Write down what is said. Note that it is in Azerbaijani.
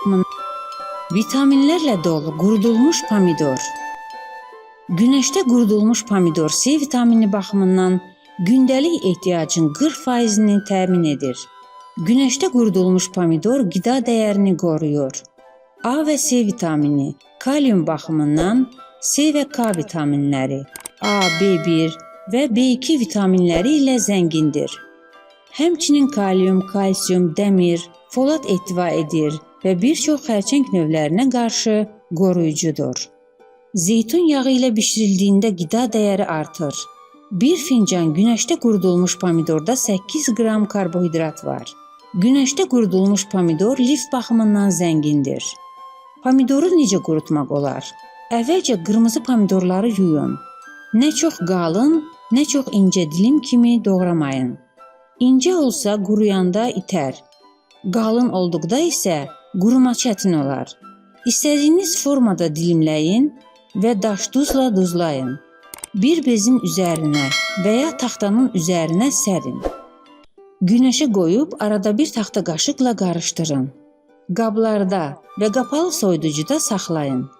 Vitaminlərlə dolu qurudulmuş pomidor. Günəşdə qurudulmuş pomidor C vitamini baxımından gündəlik ehtiyacın 40%-ni təmin edir. Günəşdə qurudulmuş pomidor qida dəyərini qoruyur. A və C vitamini kalium baxımından C və K vitaminləri, A, B1 və B2 vitaminləri ilə zəngindir. Həmçinin kalium, kalsium, dəmir, folad ehtiva edir və bir çox xərçəng növlərinə qarşı qoruyucudur. Zeytun yağı ilə bişirildiyində qida dəyəri artır. 1 fincan günəşdə qurudulmuş pomidorda 8 qram karbohidrat var. Günəşdə qurudulmuş pomidor lif baxımından zəngindir. Pomidoru necə qurutmaq olar? Əvvəlcə qırmızı pomidorları yuyun. Nə çox qalın, nə çox incə dilim kimi doğramayın. İncə olsa quruyanda itər. Qalın olduqda isə quruma çətin olar. İstədiyiniz formada dilimləyin və daş duzla duzlayın. Bir bezin üzərinə və ya taxtanın üzərinə sərin. Günəşə qoyub arada bir taxta qaşıqla qarışdırın. Qablarda və qapalı soyuducuda saxlayın.